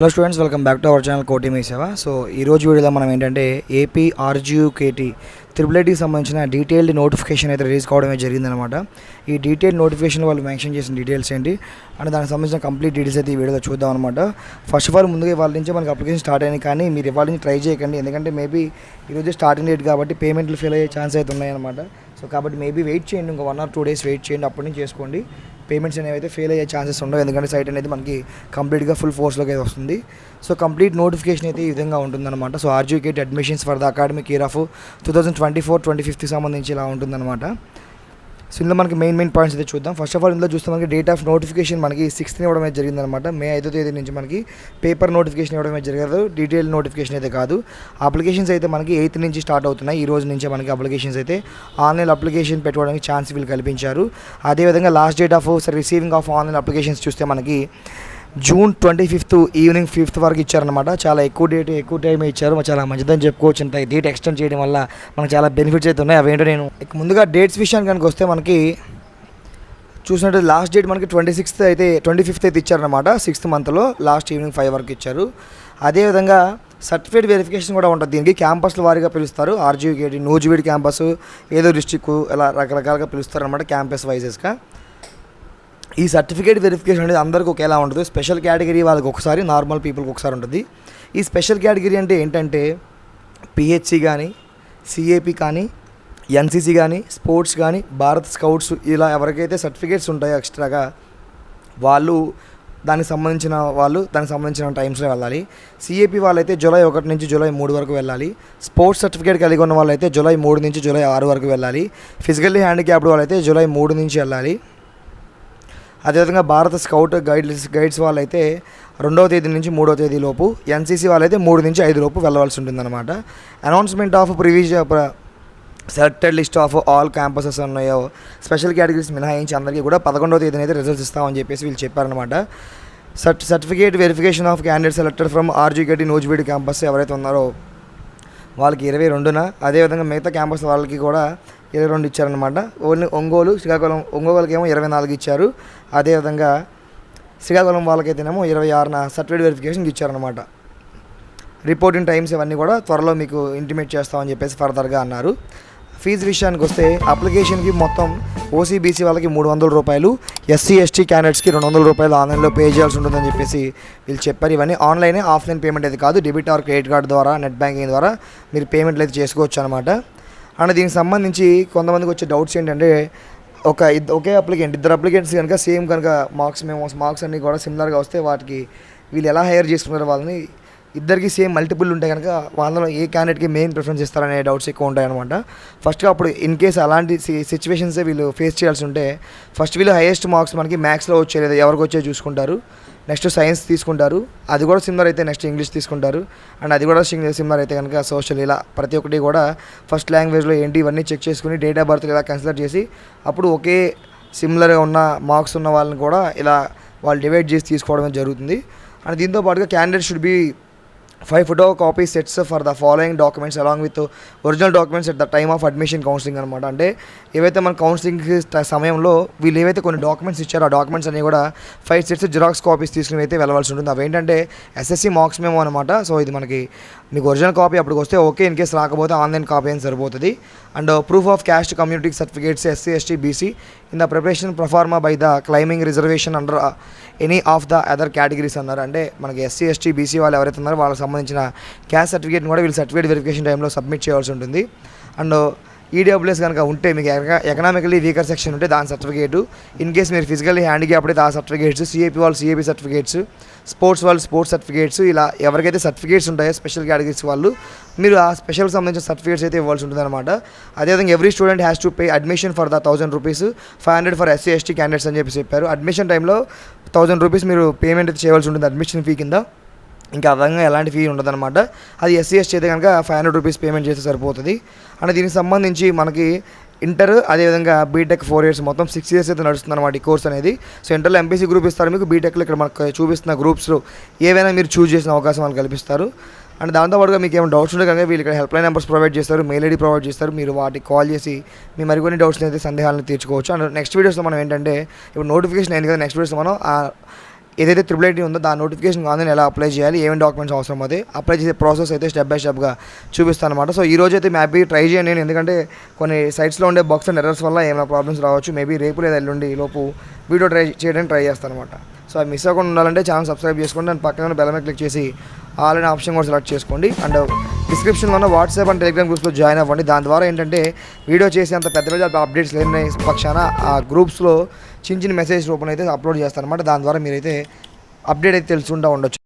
Hello students welcome back to our channel Koti Mee Seva so ఈ రోజు వీడియోలో మనం ఏంటంటే ఏపీ ఆర్జీయూకేటీ త్రిబులేటీకి సంబంధించిన డీటెయిల్డ్ నోటిఫికేషన్ అయితే రిలీజ్ కావడమే జరిగిందనమాట ఈ డీటెయిల్ నోటిఫికేషన్ వాళ్ళు మెన్షన్ చేసిన డీటెయిల్స్ ఏంటి? అండ్ దానికి సంబంధించిన కంప్లీట్ డీటెయిల్స్ అయితే ఈ వీడియోలో చూద్దాం అనమాట ఫస్ట్ ఆఫ్ ఆల్ ముందుగా ఇవాళ నుంచి మనకి అప్లికేషన్ స్టార్ట్ అయింది కానీ మీరు ఇవాళ నుంచి ట్రై చేయకండి. ఎందుకంటే మేబీ ఈరోజు స్టార్టింగ్ డేట్ కాబట్టి పేమెంట్లు ఫెయిల్ అయ్యే ఛాన్స్ అయితే ఉన్నాయన్నమాట సో కాబట్టి మేబీ వెయిట్ చేయండి ఇంకో one or two days wait చేయండి. అప్పటి నుంచి చేసుకోండి. పేమెంట్స్ అనేవి అయితే ఫెయిల్ అయ్యే ఛాన్సెస్ ఉండవు. ఎందుకంటే సైట్ అనేది మనకి కంప్లీట్గా ఫుల్ ఫోర్స్లోకి అయితే వస్తుంది. సో కంప్లీట్ నోటిఫికేషన్ అయితే ఈ విధంగా ఉంటుందన్నమాట. So RGUKT admissions for the academic year of two thousand twenty four twenty ఫిఫ్త్కి సంబంధించి ఇలా ఉంటుందన్నమాట. సో ఇందులో మనకి మెయిన్ మెయిన్ పాయింట్స్ అయితే చూద్దాం. ఫస్ట్ ఆఫ్ ఆల్ ఇందులో చూస్తే మనకి డేట్ ఆఫ్ నోటిఫికేషన్ మనకి సిక్స్త్ ఇవ్వడం అయితే జరిగిందనమాట మే ఐదో తేదీ నుంచి మనకి పేపర్ నోటిఫికేషన్ ఇవ్వడం అయితే జరగదు. డీటెయిల్ నోటిఫికేషన్ అయితే కాదు. అప్లికేషన్స్ అయితే మనకి ఎయిత్ నుంచి స్టార్ట్ అవుతున్నాయి. ఈ రోజు నుంచే మనకి అప్లికేషన్స్ అయితే ఆన్లైన్ అప్లికేషన్ పెట్టుకోవడానికి ఛాన్స్ వీళ్ళు కల్పించారు. అదేవిధంగా last date of receiving of online applications చూస్తే మనకి June twenty fifth evening fifth వరకు ఇచ్చారనమాట చాలా ఎక్కువ డేట్ ఎక్కువ టైం ఇచ్చారు. చాలా మంచిదని చెప్పుకోవచ్చు. ఇంత డేట్ ఎక్స్టెండ్ చేయడం వల్ల మనకు చాలా బెనిఫిట్స్ అయితే ఉన్నాయి. అవేంటో నేను ఇక ముందుగా డేట్స్ విషయానికి కనుక వస్తే మనకి చూసినట్టు లాస్ట్ డేట్ మనకి ట్వంటీ సిక్స్త్ అయితే ట్వంటీ ఫిఫ్త్ అయితే ఇచ్చారనమాట సిక్స్త్ మంత్లో లాస్ట్ ఈవినింగ్ ఫైవ్ వరకు ఇచ్చారు. అదేవిధంగా సర్టిఫికేట్ వెరిఫికేషన్ కూడా ఉంటుంది. దీనికి క్యాంపస్ల వారీగా పిలుస్తారు. ఆర్జీకేటి నూజివీడి క్యాంపస్ ఏదో డిస్టిక్ ఇలా రకరకాలుగా పిలుస్తారు అనమాట క్యాంపస్ వైజెస్గా ఈ సర్టిఫికేట్ వెరిఫికేషన్ అనేది అందరికీ ఒకేలా ఉంటుంది. స్పెషల్ కేటగిరీ వాళ్ళకి ఒకసారి నార్మల్ పీపుల్కి ఒకసారి ఉంటుంది. ఈ స్పెషల్ కేటగిరీ అంటే ఏంటంటే పిహెచ్సి కానీ సిఏపి కానీ ఎన్సీసీ కానీ స్పోర్ట్స్ కానీ భారత్ స్కౌట్స్ ఇలా ఎవరికైతే సర్టిఫికేట్స్ ఉంటాయో ఎక్స్ట్రాగా వాళ్ళు దానికి సంబంధించిన వాళ్ళు దానికి సంబంధించిన టైమ్స్లో వెళ్ళాలి. సిఏపి వాళ్ళైతే జూలై ఒకటి నుంచి జూలై మూడు వరకు వెళ్ళాలి. స్పోర్ట్స్ సర్టిఫికేట్ కలిగి ఉన్న వాళ్ళైతే జూలై మూడు నుంచి జూలై ఆరు వరకు వెళ్ళాలి. ఫిజికల్లీ హ్యాండిక్యాప్డ్ వాళ్ళైతే జూలై మూడు నుంచి వెళ్ళాలి. అదేవిధంగా భారత స్కౌట్ గైడ్స్ గైడ్స్ వాళ్ళైతే రెండవ తేదీ నుంచి మూడవ తేదీ లోపు ఎన్సీసీ వాళ్ళైతే మూడు నుంచి ఐదు లోపు వెళ్ళవలసి ఉంటుందన్నమాట. Announcement of ప్రివిజ్ selected list of all campuses ఉన్నాయో స్పెషల్ కేటగిరీస్ మినహాయించి అందరికీ కూడా పదకొండవ తేదీన అయితే రిజల్ట్స్ ఇస్తామని చెప్పేసి వీళ్ళు చెప్పారనమాట cert certificate verification of candidate selected from RGUKT Nuzvid campus ఎవరైతే ఉన్నారో వాళ్ళకి ఇరవై రెండున అదేవిధంగా మిగతా క్యాంపస్ వాళ్ళకి కూడా ఇరవై రెండు ఇచ్చారనమాట ఓన్లీ ఒంగోలు శ్రీకాకుళం ఒంగోలుకి ఏమో ఇరవై నాలుగు ఇచ్చారు. అదేవిధంగా శ్రీకాకుళం వాళ్ళకైతేనేమో ఇరవై ఆరున సర్టిఫికేట్ వెరిఫికేషన్కి ఇచ్చారనమాట రిపోర్టింగ్ టైమ్స్ ఇవన్నీ కూడా త్వరలో మీకు ఇంటిమేట్ చేస్తామని చెప్పేసి ఫర్దర్గా అన్నారు. ఫీజు విషయానికి వస్తే అప్లికేషన్కి మొత్తం ఓసీబీసీ వాళ్ళకి మూడు వందల రూపాయలు ఎస్సీ ఎస్టీ క్యాండిడేట్స్కి రెండు వందల రూపాయలు ఆన్లైన్లో పే చేయాల్సి ఉంటుందని చెప్పేసి వీళ్ళు చెప్పారు. ఇవన్నీ ఆన్లైనే ఆఫ్లైన్ పేమెంట్ అయితే కాదు డెబిట్ ఆర్ క్రెడిట్ కార్డ్ ద్వారా నెట్ బ్యాంకింగ్ ద్వారా మీరు పేమెంట్లు అయితే చేసుకోవచ్చు అనమాట అండ్ దీనికి సంబంధించి కొంతమందికి వచ్చే డౌట్స్ ఏంటంటే ఒక ఇద్దరు ఒకే అప్లికెంట్ ఇద్దరు అప్లికెంట్స్ కనుక సేమ్ కనుక మార్క్స్ మేము మార్క్స్ అన్నీ కూడా సిమిలర్గా వస్తే వాటికి వీళ్ళు ఎలా హైర్ చేసుకున్నారు వాళ్ళని ఇద్దరికి సేమ్ మల్టిపుల్ ఉంటాయి కనుక వాళ్ళలో ఏ క్యాండిడేట్కి మెయిన్ ప్రిఫరెన్స్ ఇస్తారనే డౌట్స్ ఎక్కువ ఉంటాయి అనమాట ఫస్ట్గా అప్పుడు ఇన్ కేస్ అలాంటి సిచ్యువేషన్సే వీళ్ళు ఫేస్ చేయాల్సి ఉంటే ఫస్ట్ వీళ్ళు హైయెస్ట్ మార్క్స్ మనకి మ్యాథ్స్లో వచ్చే లేదా ఎవరికి వచ్చే చూసుకుంటారు. నెక్స్ట్ సైన్స్ తీసుకుంటారు. అది కూడా సిమిలర్ అయితే నెక్స్ట్ ఇంగ్లీష్ తీసుకుంటారు. అండ్ అది కూడా సిమిలర్ అయితే కనుక సోషల్ ఇలా ప్రతి ఒక్కటి కూడా ఫస్ట్ లాంగ్వేజ్లో ఏంటి ఇవన్నీ చెక్ చేసుకుని డేట్ ఆఫ్ బర్త్ ఇలా కన్సిడర్ చేసి అప్పుడు ఒకే సిమిలర్గా ఉన్న మార్క్స్ ఉన్న వాళ్ళని కూడా ఇలా వాళ్ళు డివైడ్ చేసి తీసుకోవడం జరుగుతుంది. అండ్ దీంతో పాటుగా candidate should be five photo copy sets for the following documents along with original documents at the time of admission counselling అనమాట అంటే ఏవైతే మన కౌన్సిలింగ్ సమయంలో వీళ్ళు ఏవైతే కొన్ని డాక్యుమెంట్స్ ఇచ్చారో ఆ డాక్యుమెంట్స్ అన్ని కూడా ఫైవ్ సెట్స్ జిరాక్స్ కాపీస్ తీసుకుని అయితే వెళ్ళవలసి ఉంటుంది. అవి ఏంటంటే ఎస్ఎస్సి మార్క్స్ మేము అనమాట సో ఇది మనకి మీకు ఒరిజినల్ కాపీ అప్పటికి వస్తే ఓకే ఇన్ కేస్ రాకపోతే ఆన్లైన్ కాపీ అని సరిపోతుంది. And proof of caste community certificates SC ST BC in the preparation proforma by the claiming reservation under any of the other categories అన్నారు. అంటే మనకి ఎస్సీ ఎస్టీ బీసీ వాళ్ళు ఎవరైతే ఉన్నారో వాళ్ళకి సంబంధించిన క్యాస్ట్ సర్టిఫికేట్ని కూడా వీళ్ళు సర్టిఫికేట్ వెరిఫికేషన్ టైంలో సబ్మిట్ చేయాల్సి ఉంటుంది. అండ్ ఈడబ్ల్యూఎస్ కనుక ఉంటే మీకు ఎకనామికలీ వీకర్ సెక్షన్ ఉంటే దాని సర్టిఫికేట్ ఇన్ కేస్ మీరు ఫిజికల్లీ హ్యాండిక్యాప్ అయితే ఆ సర్టిఫికేట్స్ సిఏపీ వాళ్ళు సిఏపీ సర్టిఫికేట్స్ స్పోర్ట్స్ వాళ్ళు స్పోర్ట్స్ సర్టిఫికేట్స్ ఇలా ఎవరికైతే సర్టిఫికేట్స్ ఉంటాయో స్పెషల్ కేటగిరీస్ వాళ్ళు మీరు ఆ స్పెషల్ సంబంధించిన సర్టిఫికేట్స్ అయితే ఇవ్వాల్సి ఉంటుంది అనమాట అదేవిధంగా every student has to pay admission for the thousand rupees five hundred for SC ST candidates అని చెప్పి చెప్పారు. అడ్మిషన్ టైంలో థౌసండ్ రూపీస్ మీరు పేమెంట్ అయితే చేయవలసి ఉంటుంది అడ్మిషన్ ఫీ కింద. ఇంకా అదనంగా ఎలాంటి ఫీ ఉండదన్నమాట. అది ఎస్సీ ఎస్టీ అయితే కనుక ఫైవ్ హండ్రెడ్ రూపీస్ పేమెంట్ చేస్తే సరిపోతుంది. అండ్ దీనికి సంబంధించి మనకి ఇంటర్ అదేవిధంగా బీటెక్ ఫోర్ ఇయర్స్ మొత్తం సిక్స్ ఇయర్స్ అయితే నడుస్తుంది అనమాట ఈ కోర్స్ అనేది. సో ఇంటర్లో ఎంపీసీ గ్రూప్ ఇస్తారు మీకు బీటెక్లో ఇక్కడ మనకు చూపిస్తున్న గ్రూప్స్లో ఏవైనా మీరు చూస్ చేసిన అవకాశం వాళ్ళు కల్పిస్తారు. అండ్ దాంతోపాటుగా మీకు ఏమైనా డౌట్స్ ఉంటే కనుక వీళ్ళు ఇక్కడ హెల్ప్ లైన్ నెంబర్స్ ప్రొవైడ్ చేస్తారు మెయిల్ ఐడి ప్రొవైడ్ చేస్తారు మీరు వాటికి కాల్ చేసి మీ మరికొన్ని డౌట్స్ అయితే సందేహాలను తీర్చుకోవచ్చు. అండ్ నెక్స్ట్ వీడియోస్లో మనం ఏంటంటే ఇప్పుడు నోటిఫికేషన్ అయింది కదా నెక్స్ట్ వీడియోస్లో మనం ఏదైతే త్రిబుల్ ఐటీ ఉందో దాని నోటిఫికేషన్ కాదని ఎలా అప్లై చేయాలి ఏమేమి డాక్యుమెంట్స్ అవసరం అది అప్లై చేసే ప్రాసెస్ అయితే స్టెప్ బై స్టెప్గా చూపిస్తాను అనమాట సో ఈ రోజు అయితే మేబీ ట్రై చేయండి నేను ఎందుకంటే కొన్ని సైట్స్లో ఉండే బాక్స్ అండ్ ఎర్రర్స్ వల్ల ఏమైనా ప్రాబ్లమ్స్ రావచ్చు. మేబీ రేపు లేదా ఎల్లుండి లోపు వీడియో ట్రై చేయడానికి ట్రై చేస్తాను అనమాట సో అది మిస్ అవ్వకుండా ఉండాలంటే ఛానల్ సబ్స్క్రైబ్ చేసుకోండి. అండ్ పక్కన బెల్ మీద క్లిక్ చేసి ఆల్ అనే ఆప్షన్ కూడా సెలెక్ట్ చేసుకోండి. అండ్ డిస్క్రిప్షన్లో ఉన్న వాట్సాప్ అండ్ టెలిగ్రామ్ గ్రూప్స్లో జాయిన్ అవ్వండి. దాని ద్వారా ఏంటంటే వీడియో చేసి అంత పెద్ద పెద్ద అప్డేట్స్ లేని పక్షాన ఆ గ్రూప్స్లో చిన్న చిన్న మెసేజ్ రూపంలో అయితే అప్లోడ్ చేస్తాను అనమాట దాని ద్వారా మీరైతే అప్డేట్ అయితే తెలుసుకుంటూ ఉండొచ్చు.